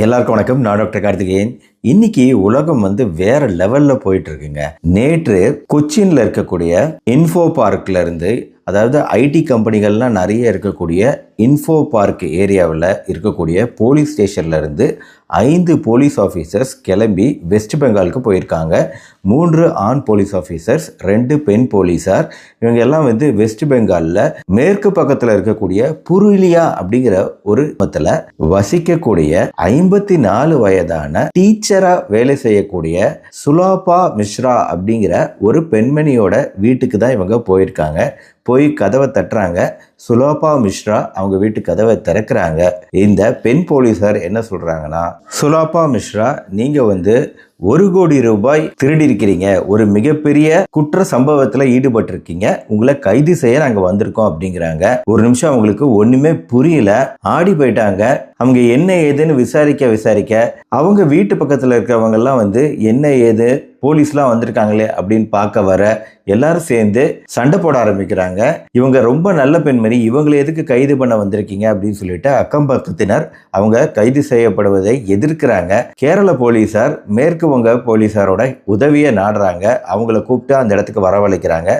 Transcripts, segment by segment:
எல்லாருக்கும் வணக்கம். நான் டாக்டர் கார்த்திகேயன். இன்னைக்கு உலகம் வந்து வேற லெவல்ல போயிட்டு இருக்குங்க நேற்று கொச்சின்ல இருக்கக்கூடிய இன்ஃபோ பார்க்ல இருந்து அதாவது ஐடி கம்பெனிகள்லாம் நிறைய இருக்கக்கூடிய இன்ஃபோ பார்க் ஏரியாவில் இருக்கக்கூடிய போலீஸ் ஸ்டேஷன்ல இருந்து ஐந்து போலீஸ் ஆஃபீஸர்ஸ் கிளம்பி வெஸ்ட் பெங்காலுக்கு போயிருக்காங்க. மூன்று ஆண் போலீஸ் ஆஃபீஸர்ஸ் ரெண்டு பெண் போலீஸார். இவங்க எல்லாம் வந்து வெஸ்ட் பெங்காலில் மேற்கு பக்கத்தில் இருக்கக்கூடிய புருலியா அப்படிங்கிற ஒரு இடத்துல வசிக்கக்கூடிய ஐம்பத்தி நாலு வயதான டீச்சராக வேலை செய்யக்கூடிய சுலாபா மிஸ்ரா அப்படிங்கிற ஒரு பெண்மணியோட வீட்டுக்கு தான் இவங்க போயிருக்காங்க. போய் கதவை தட்டுறாங்க. சுலோபா மிஸ்ரா அவங்க வீட்டு கதவை திறக்கிறாங்க. இந்த பெண் போலீஸார் என்ன சொல்கிறாங்கன்னா சுலோபா மிஸ்ரா நீங்கள் வந்து ஒரு கோடி ரூபாய் திருடி இருக்கிறீங்க ஒரு மிகப்பெரிய குற்ற சம்பவத்தில் ஈடுபட்டிருக்கீங்க. உங்களை கைது செய்ய நாங்கள் வந்திருக்கோம் அப்படிங்கிறாங்க. ஒரு நிமிஷம் அவங்களுக்கு ஒன்றுமே புரியல. ஆடி போயிட்டாங்க. அவங்க என்ன ஏதுன்னு விசாரிக்க விசாரிக்க அவங்க வீட்டு பக்கத்தில் இருக்கிறவங்கெல்லாம் வந்து என்ன ஏது போலீஸ்லாம் வந்திருக்காங்களே அப்படின்னு பார்க்க வர எல்லாரும் சேர்ந்து சண்டை போட ஆரம்பிக்கிறாங்க. இவங்க ரொம்ப நல்ல பெண்மணி. இவங்களை எதுக்கு கைது பண்ண வந்திருக்கீங்க அப்படின்னு சொல்லிட்டு அக்கம் பக்கத்தினர் அவங்க கைது செய்யப்படுவதை எதிர்க்கிறாங்க. கேரள போலீசார் மேற்கு வங்க போலீஸாரோட உதவியை நாடுறாங்க. அவங்கள கூப்பிட்டு அந்த இடத்துக்கு வரவழைக்கிறாங்க.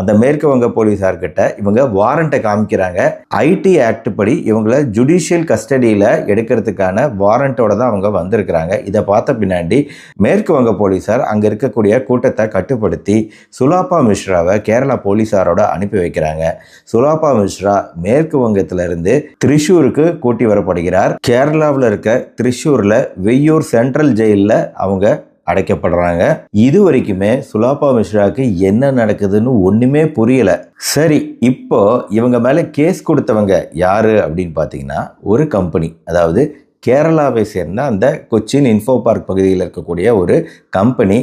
அந்த மேற்கு வங்க போலீஸார்கிட்ட இவங்க வாரண்ட்டை காமிக்கிறாங்க. ஐடி ஆக்ட் படி இவங்களை ஜுடிஷியல் கஸ்டடியில் எடுக்கிறதுக்கான வாரண்ட்டோட தான் அவங்க வந்திருக்கிறாங்க. இதை பார்த்த பின்னாடி மேற்கு வங்க போலீசார் அங்கே இருக்கக்கூடிய கூட்டத்தை கட்டுப்படுத்தி சுலாபா மிஸ்ராவை கேரளா போலீஸாரோட அனுப்பி வைக்கிறாங்க. சுலாபா மிஸ்ரா மேற்கு வங்கத்திலிருந்து திரிஷூருக்கு கூட்டி வரப்படுகிறார். கேரளாவில் இருக்க திரிஷூரில் வெய்யூர் சென்ட்ரல் ஜெயிலில் அவங்க அடைக்கப்படுறாங்க. இது வரைக்குமே சுலாபா மிஸ்ராவுக்கு என்ன நடக்குதுன்னு ஒன்றுமே புரியல. சரி இப்போ இவங்க மேலே கேஸ் கொடுத்தவங்க யார் அப்படின்னு பார்த்தீங்கன்னா ஒரு கம்பெனி அதாவது கேரளாவை சேர்ந்த அந்த கொச்சின் இன்ஃபோ பார்க் பகுதியில் இருக்கக்கூடிய ஒரு கம்பெனி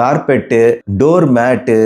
கார்பெட்டு டோர் மேட்டு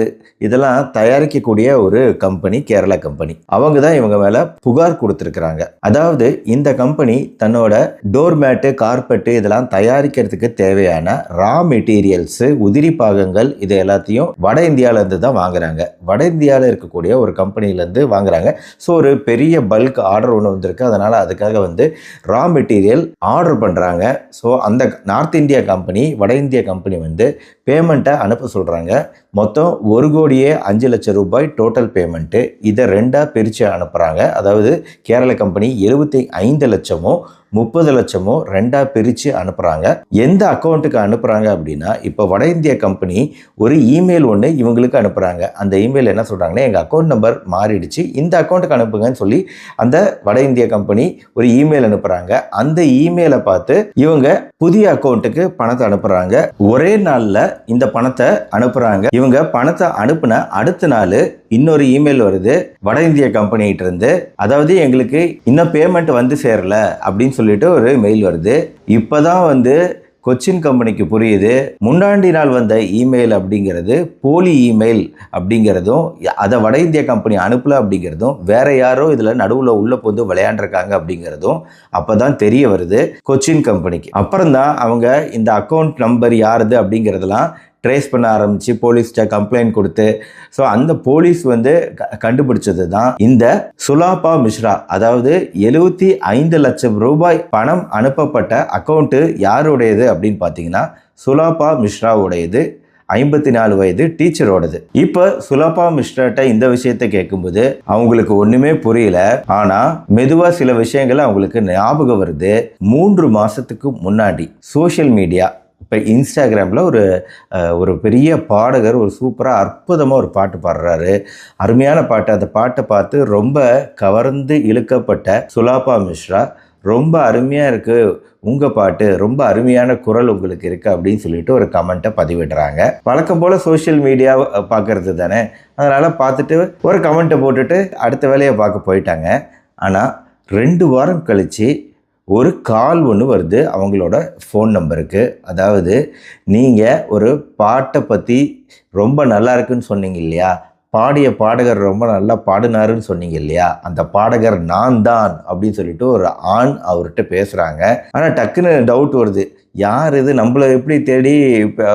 இதெல்லாம் தயாரிக்கக்கூடிய ஒரு கம்பெனி கேரளா கம்பெனி. அவங்க தான் இவங்க மேலே புகார் கொடுத்துருக்குறாங்க. அதாவது இந்த கம்பெனி தன்னோட டோர் மேட்டு கார்பெட்டு இதெல்லாம் தயாரிக்கிறதுக்கு தேவையான ரா மெட்டீரியல்ஸு உதிரி பாகங்கள் இது எல்லாத்தையும் வட இந்தியாவிலேருந்து தான் வாங்குறாங்க. வட இந்தியாவில் இருக்கக்கூடிய ஒரு கம்பெனிலேருந்து வாங்குறாங்க. ஸோ ஒரு பெரிய பல்க் ஆர்டர் ஒன்று வந்திருக்கு. அதனால் அதுக்காக வந்து ரா மெட்டீரியல் ஆர்டர் பண்ணுறாங்க ஸோ அந்த நார்த் இந்தியா கம்பெனி வட இந்திய கம்பெனி வந்து பேமெண்ட்டை அனுப்ப சொல்கிறாங்க மொத்தம் ஒரு கோடியே அஞ்சு லட்சம் ரூபாய் டோட்டல் பேமெண்ட்டு இதை ரெண்டாக பிரித்து அனுப்புகிறாங்க அதாவது கேரள கம்பெனி எழுபத்தி ஐந்து லட்சமும் முப்பது லட்சமோ ரெண்டாக பிரித்து அனுப்புகிறாங்க எந்த அக்கௌண்ட்டுக்கு அனுப்புகிறாங்க அப்படின்னா இப்போ வட இந்திய கம்பெனி ஒரு இமெயில் ஒன்று இவங்களுக்கு அனுப்புகிறாங்க அந்த இமெயில் என்ன சொல்கிறாங்கன்னா எங்கள் அக்கௌண்ட் நம்பர் மாறிடுச்சு. இந்த அக்கௌண்ட்டுக்கு அனுப்புங்கன்னு சொல்லி அந்த வட இந்திய கம்பெனி ஒரு இமெயில் அனுப்புகிறாங்க அந்த இமெயிலை பார்த்து இவங்க புதிய அக்கௌண்ட்டுக்கு பணத்தை அனுப்புகிறாங்க ஒரே நாளில் இந்த பணத்தை அனுப்புகிறாங்க இவங்க பணத்தை அனுப்புன அடுத்த நாள் இன்னொரு இமெயில் வருது. வட இந்திய கம்பெனிகிட்ட இருந்து அதாவது எங்களுக்கு இன்னும் பேமெண்ட் வந்து சேரல அப்படின்னு சொல்லிட்டு ஒரு மெயில் வருது. இப்போதான் வந்து கொச்சின் கம்பெனிக்கு புரியுது. முன்னாடி நாள் வந்த இமெயில் அப்படிங்கிறது போலி இமெயில் அப்படிங்கிறதும் அதை வட இந்திய கம்பெனி அனுப்பல அப்படிங்கிறதும் வேற யாரோ இதில் நடுவில் உள்ள போந்து விளையாண்டுருக்காங்க அப்படிங்கிறதும் அப்போ தான் தெரிய வருது கொச்சின் கம்பெனிக்கு அப்புறம் தான் அவங்க இந்த அக்கௌண்ட் நம்பர் யாருது அப்படிங்கிறதெல்லாம் ட்ரேஸ் பண்ண ஆரம்பித்து போலீஸ்கிட்ட கம்ப்ளைண்ட் கொடுத்து ஸோ அந்த போலீஸ் வந்து க- கண்டுபிடிச்சது தான் இந்த சுலாபா மிஸ்ரா. அதாவது எழுபத்தி ஐந்து லட்சம் ரூபாய் பணம் அனுப்பப்பட்ட அக்கௌண்ட்டு யாருடையது அப்படின்னு பார்த்தீங்கன்னா சுலாபா மிஸ்ராவுடையது ஐம்பத்தி நாலு வயது டீச்சரோடது. இப்போ சுலபா மிஸ்ராட்ட இந்த விஷயத்தை கேட்கும்போது அவங்களுக்கு ஒண்ணுமே புரியல. ஆனா மெதுவா சில விஷயங்கள் அவங்களுக்கு ஞாபகம் வருது. மூன்று மாசத்துக்கு முன்னாடி சோஷியல் மீடியா இப்போ இன்ஸ்டாகிராமில் ஒரு ஒரு பெரிய பாடகர் ஒரு சூப்பராக அற்புதமாக ஒரு பாட்டு பாடுறாரு. அருமையான பாட்டு. அந்த பாட்டை பார்த்து ரொம்ப கவர்ந்து இழுக்கப்பட்ட சுலாபா மிஸ்ரா ரொம்ப அருமையாக இருக்குது உங்கள் பாட்டு ரொம்ப அருமையான குரல் உங்களுக்கு இருக்குது அப்படின்னு சொல்லிட்டு ஒரு கமெண்ட்டை பதிவிடுறாங்க. வழக்கம் போல் சோஷியல் மீடியா பார்க்கறது தானே. அதனால் பார்த்துட்டு ஒரு கமெண்ட்டை போட்டுட்டு அடுத்த வேலையை பார்க்க போயிட்டாங்க. ஆனால் ரெண்டு வாரம் கழித்து ஒரு கால் ஒன்று வருது அவங்களோட ஃபோன் நம்பருக்கு அதாவது நீங்கள் ஒரு பாட்டை பற்றி ரொம்ப நல்லா இருக்குன்னு சொன்னீங்க இல்லையா? பாடிய பாடகர் ரொம்ப நல்லா பாடினாருன்னு சொன்னீங்க இல்லையா? அந்த பாடகர் நான் தான் அப்படின்னு சொல்லிட்டு ஒரு ஆண் அவர்கிட்ட பேசுகிறாங்க ஆனால் டக்குன்னு டவுட் வருது. யார் இது? நம்மளை எப்படி தேடி இப்போ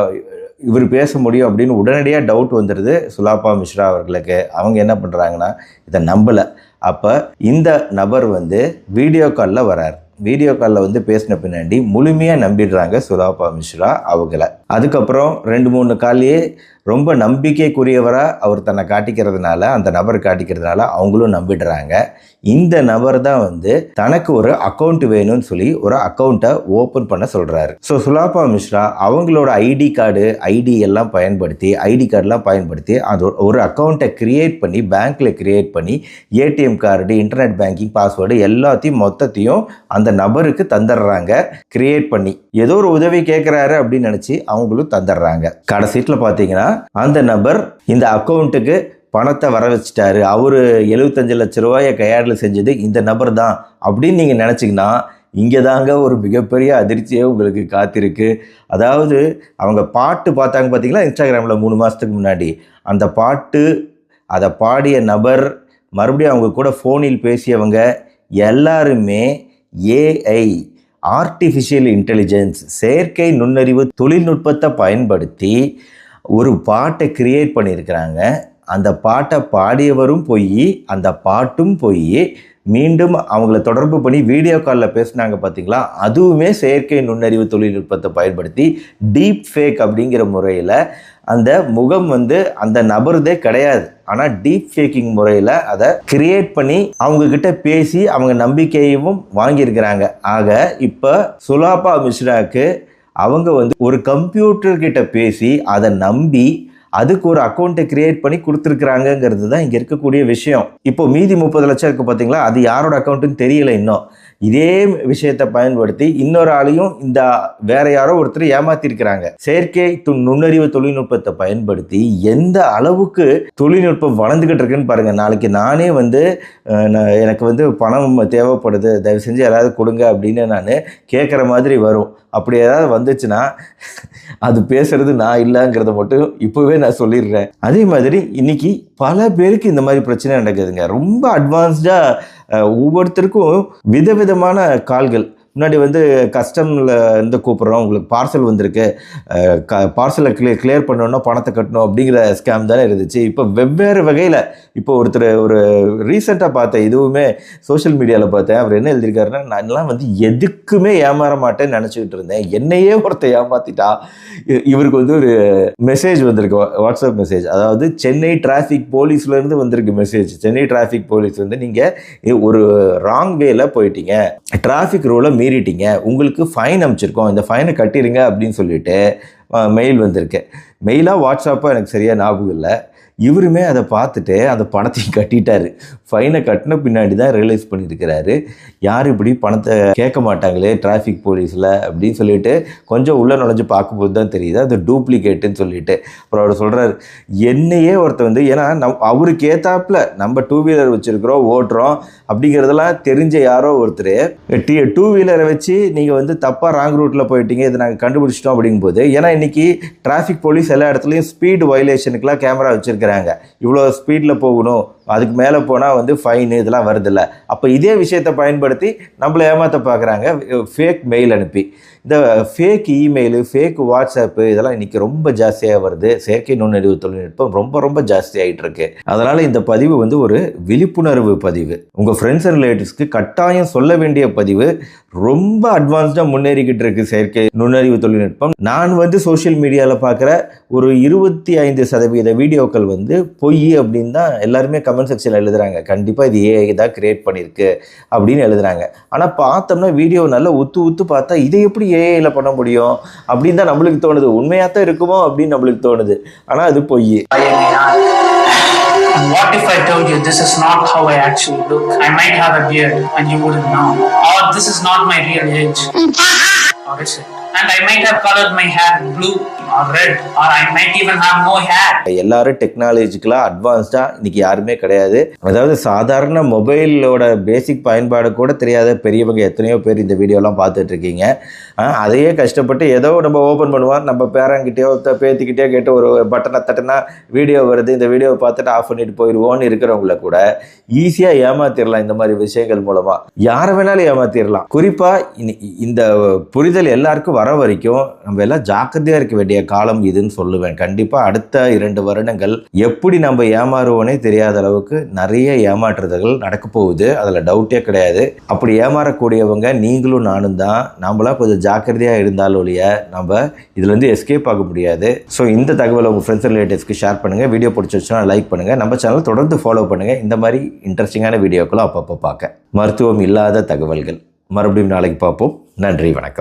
இவர் பேச முடியும் அப்படின்னு உடனடியாக டவுட் வந்துடுது சுலாபா மிஸ்ரா அவர்களுக்கு. அவங்க என்ன பண்ணுறாங்கன்னா இதை நம்பலை. அப்போ இந்த நபர் வந்து வீடியோ காலில் வரார். வீடியோ காலில் வந்து பேசின பின்னாடி முழுமையாக நம்பிடுறாங்க சுலாபா மிஸ்ரா அவங்கள. அதுக்கப்புறம் ரெண்டு மூணு காலையே ரொம்ப நம்பிக்கைக்குரியவராக அவர் தன்னை காட்டிக்கிறதுனால அந்த நபர் காட்டிக்கிறதுனால அவங்களும் நம்பிடுறாங்க. இந்த நபர் தான் வந்து தனக்கு ஒரு அக்கௌண்ட் வேணும்னு சொல்லி ஒரு அக்கௌண்ட்டை ஓப்பன் பண்ண சொல்கிறாரு ஸோ சுலாபா மிஸ்ரா அவங்களோட ஐடி கார்டு ஐடி எல்லாம் பயன்படுத்தி ஐடி கார்டெலாம் பயன்படுத்தி அது ஒரு அக்கௌண்ட்டை க்ரியேட் பண்ணி பேங்க்கில் க்ரியேட் பண்ணி ATM card internet banking password எல்லாத்தையும் மொத்தத்தையும் அந்த நபருக்கு தந்துடுறாங்க. கிரியேட் பண்ணி ஏதோ ஒரு உதவி கேட்குறாரு அப்படின்னு நினச்சி அவங்களும் தந்துடுறாங்க. கடைசீட்டில் பார்த்தீங்கன்னா அந்த நபர் இந்த அக்கௌண்ட்டுக்கு பணத்தை வர வச்சுட்டாரு அவர் எழுபத்தஞ்சு லட்ச ரூபாயை கையாடல் செஞ்சது இந்த நபர் தான் அப்படின்னு நீங்கள் நினச்சிங்கன்னா இங்கே தாங்க ஒரு மிகப்பெரிய அதிர்ச்சியே உங்களுக்கு காத்திருக்கு. அதாவது அவங்க பாட்டு பார்த்தாங்க பார்த்தீங்களா இன்ஸ்டாகிராமில் மூணு மாதத்துக்கு முன்னாடி? அந்த பாட்டு அதை பாடிய நபர் மறுபடியும் அவங்க கூட ஃபோனில் பேசியவங்க எல்லாருமே ஏஐ ஆர்டிஃபிஷியல் இன்டெலிஜென்ஸ் செயற்கை நுண்ணறிவு தொழில்நுட்பத்தை பயன்படுத்தி ஒரு பாட்டை கிரியேட் பண்ணியிருக்கிறாங்க. அந்த பாட்டை பாடியவரும் போய் அந்த பாட்டும் போய் மீண்டும் அவங்கள தொடர்பு பண்ணி வீடியோ காலில் பேசுனாங்க பார்த்தீங்களா அதுவுமே செயற்கை நுண்ணறிவு தொழில்நுட்பத்தை பயன்படுத்தி டீப் ஃபேக் அப்படிங்கிற முறையில் அந்த முகம் வந்து அந்த நபருதே கிடையாது. ஆனால் டீப் ஃபேக்கிங் முறையில் அதை கிரியேட் பண்ணி அவங்கக்கிட்ட பேசி அவங்க நம்பிக்கையையும் வாங்கியிருக்கிறாங்க. ஆக இப்போ சுலாபா மிஸ்ராக்கு அவங்க வந்து ஒரு கம்ப்யூட்டர்கிட்ட பேசி அதை நம்பி அதுக்கு ஒரு அக்கௌண்ட்டை கிரியேட் பண்ணி கொடுத்துருக்குறாங்கங்கிறது தான் இங்கே இருக்கக்கூடிய விஷயம். இப்போ மீதி முப்பது லட்சம் இருக்குது பார்த்தீங்களா அது யாரோட அக்கௌண்ட்டுன்னு தெரியல இன்னும். இதே விஷயத்தை பயன்படுத்தி இன்னொரு ஆளையும் இந்த வேற யாரோ ஒருத்தர் ஏமாத்திருக்கிறாங்க. செயற்கை து- நுண்ணறிவு தொழில்நுட்பத்தை பயன்படுத்தி எந்த அளவுக்கு தொழில்நுட்பம் வளர்ந்துகிட்டு இருக்குன்னு பாருங்க. நாளைக்கு நானே வந்து நான் எனக்கு வந்து பணம் தேவைப்படுது. தயவு செஞ்சு யாராவது கொடுங்க அப்படின்னு நான் கேட்குற மாதிரி வரும். அப்படி ஏதாவது வந்துச்சுன்னா அது பேசுறது நான் இல்லைங்கிறத மட்டும் இப்போவே நான் சொல்லிடுறேன். அதே மாதிரி இன்னைக்கு பல பேருக்கு இந்த மாதிரி பிரச்சனை நடக்குதுங்க. ரொம்ப அட்வான்ஸ்டாக ஒவ்வொருத்தருக்கும் விதவிதமான கால்கள் முன்னாடி வந்து கஸ்டமில் இருந்து கூப்பிட்றோம். உங்களுக்கு பார்சல் வந்திருக்கு. க பார்சலை கிளியர் கிளியர் பண்ணணும்னா பணத்தை கட்டணும் அப்படிங்கிற ஸ்கேம் தானே இருந்துச்சு. இப்போ வெவ்வேறு வகையில் இப்போ ஒருத்தர் ஒரு ரீசெண்டாக பார்த்தேன் இதுவுமே சோஷியல் மீடியாவில் பார்த்தேன். அவர் என்ன எழுதியிருக்காருன்னா நான்லாம் வந்து எதுக்குமே ஏமாற மாட்டேன்னு நினச்சிக்கிட்டு இருந்தேன். என்னையே ஒருத்தர் ஏமாத்திட்டா. இ- இவருக்கு வந்து ஒரு மெசேஜ் வந்திருக்கு. வா- வாட்ஸ்அப் மெசேஜ் அதாவது சென்னை டிராஃபிக் போலீஸ்லேருந்து வந்திருக்கு மெசேஜ் சென்னை டிராஃபிக் போலீஸ் வந்து நீங்கள் ஒரு ராங் வேல போயிட்டீங்க. டிராஃபிக் ரூலை மீறிட்டீங்க உங்களுக்கு ஃபைன் அமைச்சிருக்கோம். இந்த ஃபைனை கட்டிடுங்க அப்படின்னு சொல்லிட்டு மெயில் வந்திருக்கு. மெயிலாக வாட்ஸ்அப்பாக எனக்கு சரியாக ஞாபகம் இல்லை. இவருமே அதை பார்த்துட்டு அந்த பணத்தையும் கட்டிட்டாரு. ஃபைனை கட்டின பின்னாடி தான் ரியலைஸ் பண்ணியிருக்கிறாரு. யார் இப்படி பணத்தை கேட்க மாட்டாங்களே டிராஃபிக் போலீஸில் அப்படின்னு சொல்லிட்டு கொஞ்சம் உள்ளே நுழைஞ்சு பார்க்கும்போது தான் தெரியுது. அது டூப்ளிகேட்டுன்னு சொல்லிட்டு. அப்புறம் அவர் சொல்கிறார் என்னையே ஒருத்தர் வந்து ஏன்னா நம் அவருக்கு ஏத்தாப்புல நம்ம டூ வீலர் வச்சுருக்கிறோம் ஓட்டுறோம் அப்படிங்கிறதெல்லாம் தெரிஞ்ச யாரோ ஒருத்தர் டீ டூ வீலரை வச்சு நீங்கள் வந்து தப்பாக ராங் ரூட்டில் போயிட்டீங்க இதை நாங்கள் கண்டுபிடிச்சிட்டோம் அப்படிங்கும்போது ஏன்னா இன்னைக்கு டிராஃபிக் போலீஸ் எல்லா இடத்துலையும் ஸ்பீடு வயலேஷனுக்குலாம் கேமரா வச்சுருக்கிறாங்க இவ்வளோ ஸ்பீடில் போகணும். அதுக்கு மேலே போனால் வந்து ஃபைனு இதெல்லாம் வருதில்ல. அப்போ இதே விஷயத்தை பயன்படுத்தி நம்மளை ஏமாற்ற பார்க்குறாங்க ஃபேக் மெயில் அனுப்பி. இந்த ஃபேக் இமெயிலு ஃபேக் வாட்ஸ்அப்பு இதெல்லாம் இன்றைக்கி ரொம்ப ஜாஸ்தியாக வருது. செயற்கை நுண்ணறிவு தொழில்நுட்பம் ரொம்ப ரொம்ப ஜாஸ்தி ஆகிட்டு இருக்கு அதனால் இந்த பதிவு வந்து ஒரு விழிப்புணர்வு பதிவு. உங்கள் ஃப்ரெண்ட்ஸ் அண்ட் ரிலேட்டிவ்ஸ்க்கு கட்டாயம் சொல்ல வேண்டிய பதிவு. ரொம்ப அட்வான்ஸ்டாக முன்னேறிக்கிட்டு இருக்கு செயற்கை நுண்ணறிவு தொழில்நுட்பம். நான் வந்து சோஷியல் மீடியாவில் பார்க்குற ஒரு இருபத்தி ஐந்து சதவீத வீடியோக்கள் வந்து பொய் அப்படின்னு தான் எல்லாருமே கமெண்ட் செக்ஷனில் எழுதுறாங்க கண்டிப்பாக இது ஏஐ தான் கிரியேட் பண்ணியிருக்கு அப்படின்னு எழுதுறாங்க ஆனால் பார்த்தோம்னா வீடியோ நல்லா உத்து உத்து பார்த்தா இதை எப்படி ஏஐயில் பண்ண முடியும் அப்படின்னு தான் நம்மளுக்கு தோணுது உண்மையாக தான் இருக்குமோ அப்படின்னு நம்மளுக்கு தோணுது ஆனால் அது பொய் what if I told you this is not how I actually look? I might have a beard and you wouldn't know. Or this is not my real age. or is it? எல்லாரும் டெக்னாலஜிக்கலா அட்வான்ஸ்டாக இன்னைக்கு யாருமே கிடையாது. அதாவது சாதாரண மொபைலோட பேசிக் பயன்பாடு கூட தெரியாத பெரியவங்க எத்தனையோ பேர் இந்த வீடியோலாம் பார்த்துட்டு இருக்கீங்க. அதையே கஷ்டப்பட்டு ஏதோ நம்ம ஓப்பன் பண்ணுவோம் நம்ம பேரங்கிட்டேயோ பேத்திக்கிட்டேயோ கேட்டு ஒரு பட்டனை தட்டினா வீடியோ வருது. இந்த வீடியோவை பார்த்துட்டு ஆஃப் பண்ணிட்டு போயிடுவோன்னு இருக்கிறவங்கள கூட ஈஸியாக ஏமாத்திடலாம் இந்த மாதிரி விஷயங்கள் மூலமாக யாரை வேணாலும் ஏமாத்திடலாம் குறிப்பாக இந்த புரிதல் எல்லாருக்கும் வர வர வரைக்கும் நம்ம எல்லாம் ஜாக்கிரதையாக இருக்க வேண்டிய காலம் இதுன்னு சொல்லுவேன். கண்டிப்பாக அடுத்த இரண்டு வருடங்கள் எப்படி நம்ம ஏமாறுவோனே தெரியாத அளவுக்கு நிறைய ஏமாற்றுதல்கள் நடக்க போகுது. அதில் டவுட்டே கிடையாது. அப்படி ஏமாறக்கூடியவங்க நீங்களும் நானும் தான். நம்மளாம் கொஞ்சம் ஜாக்கிரதையாக இருந்தாலும் ஒழிய நம்ம இதுலேருந்து எஸ்கேப் ஆக முடியாது. ஸோ இந்த தகவலை உங்கள் ஃப்ரெண்ட்ஸ் ரிலேட்டிவ்ஸ்க்கு ஷேர் பண்ணுங்கள் வீடியோ பிடிச்சிருச்சுன்னா லைக் பண்ணுங்கள் நம்ம சேனல் தொடர்ந்து ஃபாலோ பண்ணுங்கள் இந்த மாதிரி இன்ட்ரெஸ்டிங்கான வீடியோக்களும் அப்பப்போ பார்க்க. மருத்துவம் இல்லாத தகவல்கள். மறுபடியும் நாளைக்கு பார்ப்போம். நன்றி வணக்கம்.